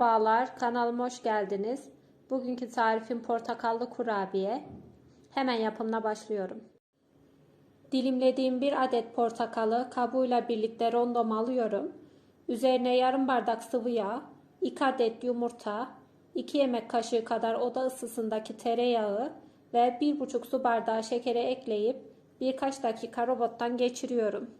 Merhabalar, kanalıma hoş geldiniz. Bugünkü tarifim portakallı kurabiye. Hemen yapımına başlıyorum. Dilimlediğim bir adet portakalı kabuğuyla birlikte rondom alıyorum. Üzerine yarım bardak sıvı yağ, 2 adet yumurta, 2 yemek kaşığı kadar oda ısısındaki tereyağı ve 1,5 su bardağı şekeri ekleyip birkaç dakika robottan geçiriyorum.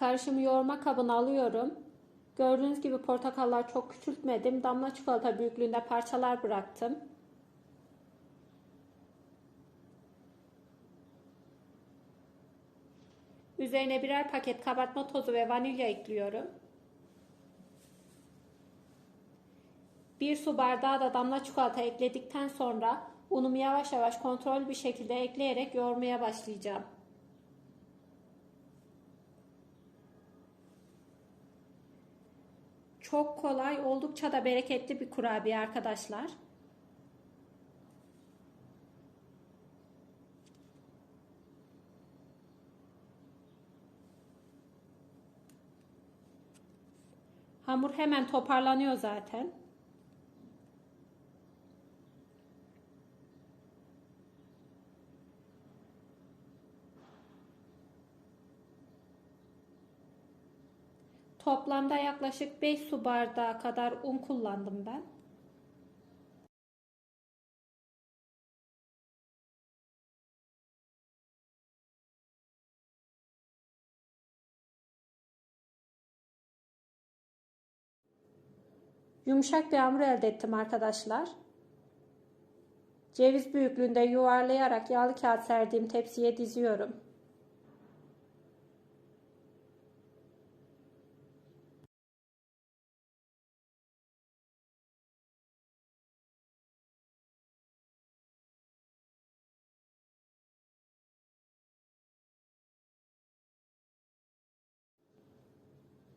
Karışımı yoğurma kabına alıyorum. Gördüğünüz gibi portakallar çok küçültmedim. Damla çikolata büyüklüğünde parçalar bıraktım. Üzerine birer paket kabartma tozu ve vanilya ekliyorum. Bir su bardağı da damla çikolata ekledikten sonra unumu yavaş yavaş kontrol bir şekilde ekleyerek yoğurmaya başlayacağım. Çok kolay, oldukça da bereketli bir kurabiye arkadaşlar. Hamur hemen toparlanıyor zaten. Toplamda yaklaşık 5 su bardağı kadar un kullandım ben. Yumuşak bir hamur elde ettim arkadaşlar. Ceviz büyüklüğünde yuvarlayarak yağlı kağıt serdiğim tepsiye diziyorum.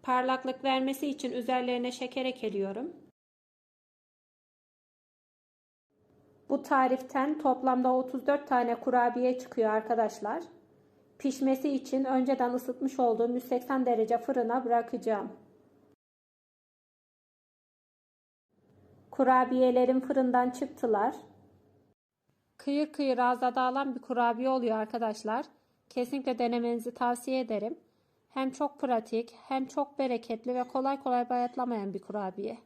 Parlaklık vermesi için üzerlerine şeker ekliyorum. Bu tariften toplamda 34 tane kurabiye çıkıyor arkadaşlar. Pişmesi için önceden ısıtmış olduğum 180 derece fırına bırakacağım. Kurabiyelerim fırından çıktılar. Kıyır kıyır ağza dağılan bir kurabiye oluyor arkadaşlar. Kesinlikle denemenizi tavsiye ederim. Hem çok pratik, hem çok bereketli ve kolay kolay bayatlamayan bir kurabiye.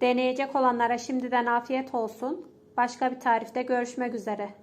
Deneyecek olanlara şimdiden afiyet olsun. Başka bir tarifte görüşmek üzere.